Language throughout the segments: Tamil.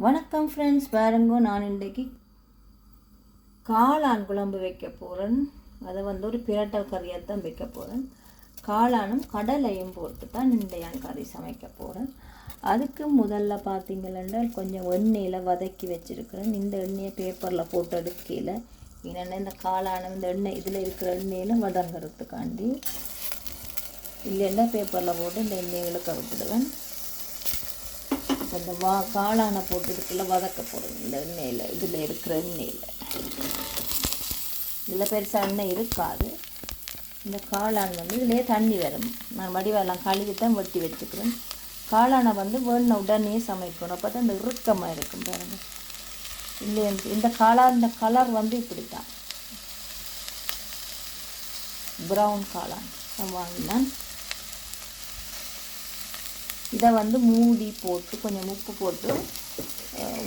வணக்கம் ஃப்ரெண்ட்ஸ் பாருங்க நான் இன்றைக்கு காளான் குழம்பு வைக்க போகிறேன் அதை வந்து ஒரு பிரட்டல் கறியாக தான் வைக்க போகிறேன் காளானும் கடலையும் போட்டு தான் இன்றையான் கறி சமைக்க போகிறேன் அதுக்கு முதல்ல பார்த்தீங்கன்னா கொஞ்சம் எண்ணெயில் வதக்கி வச்சுருக்கிறேன். இந்த எண்ணெயை பேப்பரில் போட்டு எடுக்கையில் என்னென்ன இந்த காளானும் இந்த எண்ணெய் இதில் இருக்கிற எண்ணெயில் வதங்கிறதுக்காண்டி இல்லைன்னா பேப்பரில் போட்டு இந்த எண்ணெய்களை கவுத்துடுவேன். இந்த வா காளானை போட்டு இதுக்குள்ளே வதக்க போடுங்க. இந்த எண்ணெயில் இதில் இருக்கிற எண்ணெயில். இதில் பெருசாக எண்ணெய் இருக்காது. இந்த காளான் வந்து இதுலேயே தண்ணி வரும். நான் வடிவெல்லாம் கழுவி தான் வெட்டி வச்சுக்கிறேன். காளானை வந்து வேணும் உடனே சமைக்கணும். அப்போ தான் இந்த உருக்கமாக இருக்கும் பாருங்க. இல்லை இந்த காளான் இந்த கலர் வந்து இப்படி தான் ப்ரௌன் காளான் வாங்கினான். இதை வந்து மூடி போட்டு கொஞ்சம் உப்பு போட்டு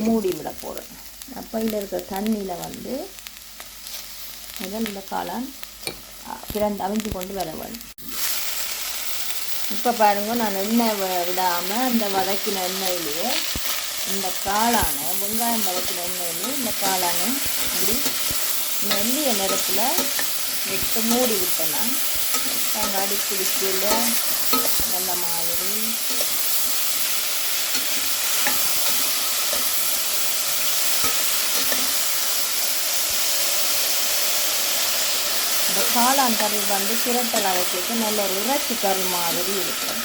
மூடி விட போகிறேன் அப்போ இதில் இருக்கிற தண்ணியில் வந்து முதல் இந்த காளான் பிறந்து அவிஞ்சு கொண்டு வர இப்போ பாருங்கள் நான் எண்ணெய் விடாமல் இந்த வதக்கின எண்ணெயிலேயே இந்த காளானை வெங்காயம் வதக்கின எண்ணெயிலேயே இந்த காளானை இப்படி மெல்லிய நிறத்தில் விட்டு மூடி விட்டேன்னா நாங்கள் அடிப்பிடிக்கல நல்ல மாதிரி. இந்த காளான் கறி வந்து பிரட்டல் அரைச்சிட்டு நல்ல ஒரு இறைச்சி கறி மாதிரி இருக்கும்.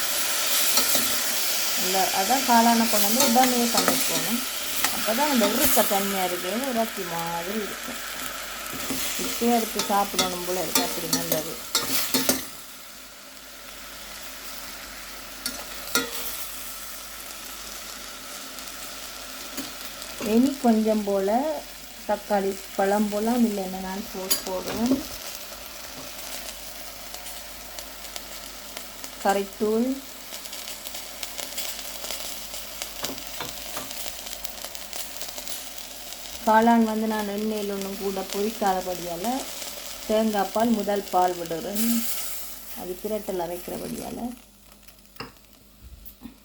இந்த அதான் காளானை கொண்டு வந்து உடனே சமைக்கணும். அப்போ தான் அந்த உருக்க தண்ணியாக இருக்கிறது இறைச்சி மாதிரி இருக்கும். இப்பயே எடுத்து சாப்பிடணும் போல இருக்கு. அப்படி நல்லது. இனி கொஞ்சம் போல் தக்காளி பழம் போலாம் இல்லைன்னா நான் போட்டு போடுவேன் கரைத்தூள் காளான் வந்து நான் எண்ணெயில் ஒன்றும் கூட பொரிக்காதபடியால் தேங்காய் பால் முதல் பால் விடுறேன். அது பிரட்டல் அரைக்கிறபடியால்.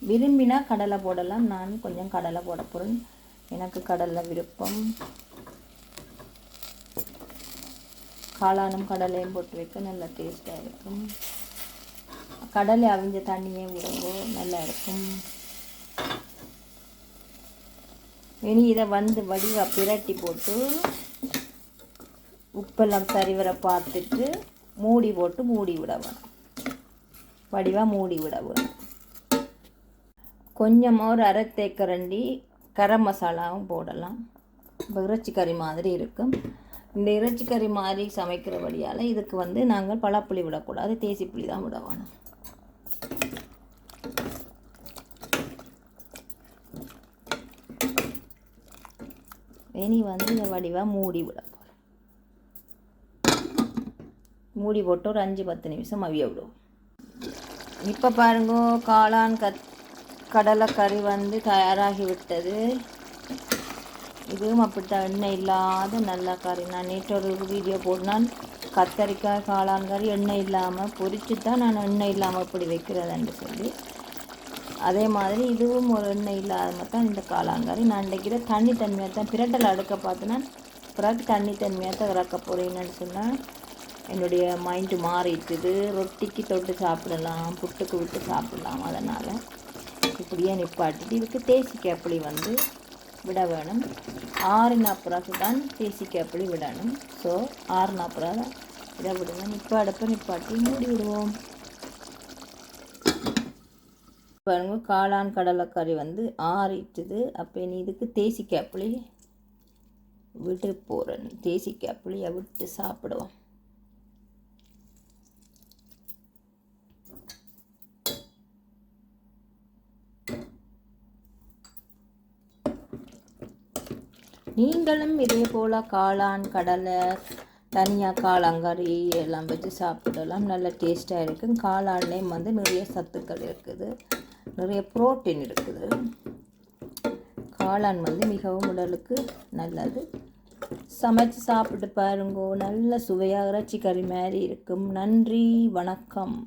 விரும்பினா கடலை போடலாம். நான் கொஞ்சம் கடலை போட போகிறேன் எனக்கு கடலை விருப்பம். காளானும் கடலையும் போட்டு வைக்க நல்லா டேஸ்ட்டாக இருக்கும். கடலை அவிஞ்ச தண்ணியே விடுங்கோ நல்லா இருக்கும். இனி இதை வந்து வடிவாக பிரட்டி போட்டு உப்பெல்லாம் சரிவர பார்த்துட்டு மூடி போட்டு மூடி விட வேணும். வடிவாக மூடி விட வேணும். கொஞ்சமாக ஒரு அரை தேக்கரண்டி கரம் மசாலாவும் போடலாம். இப்போ இறைச்சி கறி மாதிரி இருக்கும் இந்த இறைச்சி கறி மாதிரி சமைக்கிற வழியால் இதுக்கு வந்து நாங்கள் பழப்புளி விடக்கூடாது தேசி புளி தான் விட வேணும். இனி வந்து இந்த வடிவாக மூடி விட மூடி போட்டு ஒரு அஞ்சு பத்து நிமிஷம் அவிய விடுவோம். இப்போ பாருங்க காளான் கத் கடலைக்கறி வந்து தயாராகி விட்டது. இதுவும் அப்படித்தான் எண்ணெய் இல்லாத நல்ல கறி. நான் நேற்று ஒரு வீடியோ போட்டினான் கத்தரிக்காய் காளான் கறி எண்ணெய் இல்லாமல் பொரிச்சு தான் நான் எண்ணெய் இல்லாமல் இப்படி வைக்கிறதுன்னு சொல்லி. அதே மாதிரி இதுவும் ஒரு எண்ணெய் இல்லாத தான் இந்த காளாங்கறி நான் இன்றைக்கிற தண்ணி தன்மையாக தான் பிரட்டல் அடுக்க பார்த்தேன்னா பிறகு தண்ணி தன்மையாக தான் இறக்க போகிறேன்னு சொன்னால் என்னுடைய மைண்டு மாறிட்டுது ரொட்டிக்கு தொட்டு சாப்பிடலாம் புட்டுக்கு விட்டு சாப்பிடலாம். அதனால் இப்படியே நிப்பாட்டிட்டு இதுக்கு தேசி கேப்பிளி வந்து விட வேணும் ஆறுனா பிறகு தான் தேசி கேப்பிளி விடணும். ஸோ ஆறுனா பிறகு இதை விடுங்க. நிப்பாடப்போ அடுப்பை நிப்பாட்டி மூடி விடுவோம் பாருங்க காளான் கடலைக்கறி வந்து ஆறிட்டுது. அப்போ நீ இதுக்கு தேசி கேப்பிளி விட்டு போகிறேன் தேசி கேப்பிளியை விட்டு சாப்பிடுவோம். நீங்களும் இதே போல் காளான் கடலை தனியாக காளாங்கறி எல்லாம் வச்சு சாப்பிடலாம். நல்ல டேஸ்ட்டாக இருக்கும். காளான்லேயும் வந்து நிறைய சத்துக்கள் இருக்குது. நிறைய புரோட்டீன் இருக்குது. காளான் வந்து மிகவும் உடலுக்கு நல்லது. சமைச்சு சாப்பிட்டு பாருங்கோ நல்ல சுவையாக இறைச்சி கறி மாதிரி இருக்கும். நன்றி வணக்கம்.